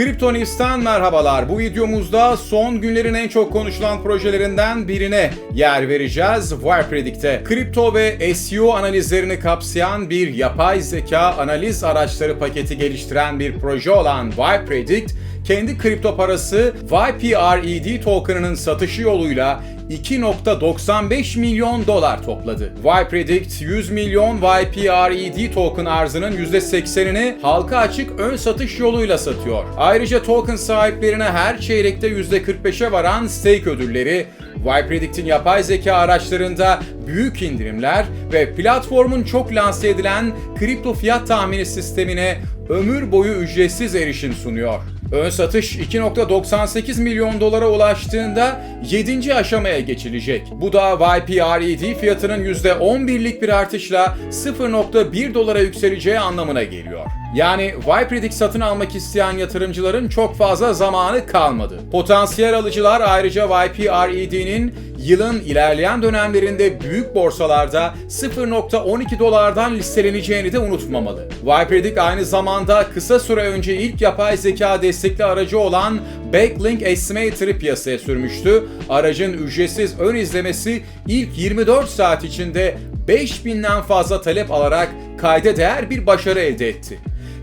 Kripto News'tan merhabalar. Bu videomuzda son günlerin en çok konuşulan projelerinden birine yer vereceğiz. Wirepredict'te kripto ve SEO analizlerini kapsayan bir yapay zeka analiz araçları paketi geliştiren bir proje olan Wirepredict, kendi kripto parası YPRED token'ının satışı yoluyla 2.95 milyon dolar topladı. Ypredict 100 milyon YPRED token arzının %80'ini halka açık ön satış yoluyla satıyor. Ayrıca token sahiplerine her çeyrekte %45'e varan stake ödülleri, Ypredict'in yapay zeka araçlarında büyük indirimler ve platformun çok lanse edilen kripto fiyat tahmini sistemine ömür boyu ücretsiz erişim sunuyor. Ön satış 2.98 milyon dolara ulaştığında 7. aşamaya geçilecek. Bu da YPRED fiyatının %11'lik bir artışla 0.1 dolara yükseleceği anlamına geliyor. Yani Ypredict satın almak isteyen yatırımcıların çok fazla zamanı kalmadı. Potansiyel alıcılar ayrıca YPRED'nin yılın ilerleyen dönemlerinde büyük borsalarda 0.12 dolardan listeleneceğini de unutmamalı. Ypredict aynı zamanda kısa süre önce ilk yapay zeka destekli aracı olan Backlink Estimator'ı piyasaya sürmüştü. Aracın ücretsiz ön izlemesi ilk 24 saat içinde 5000'den fazla talep alarak kayda değer bir başarı elde etti.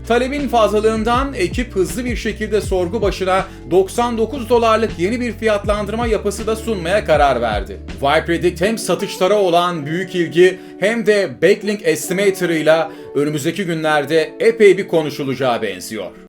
Talebin fazlalığından ekip hızlı bir şekilde sorgu başına 99 dolarlık yeni bir fiyatlandırma yapısı da sunmaya karar verdi. Ypredict hem satışlara olan büyük ilgi hem de Backlink Estimator ile önümüzdeki günlerde epey bir konuşulacağı benziyor.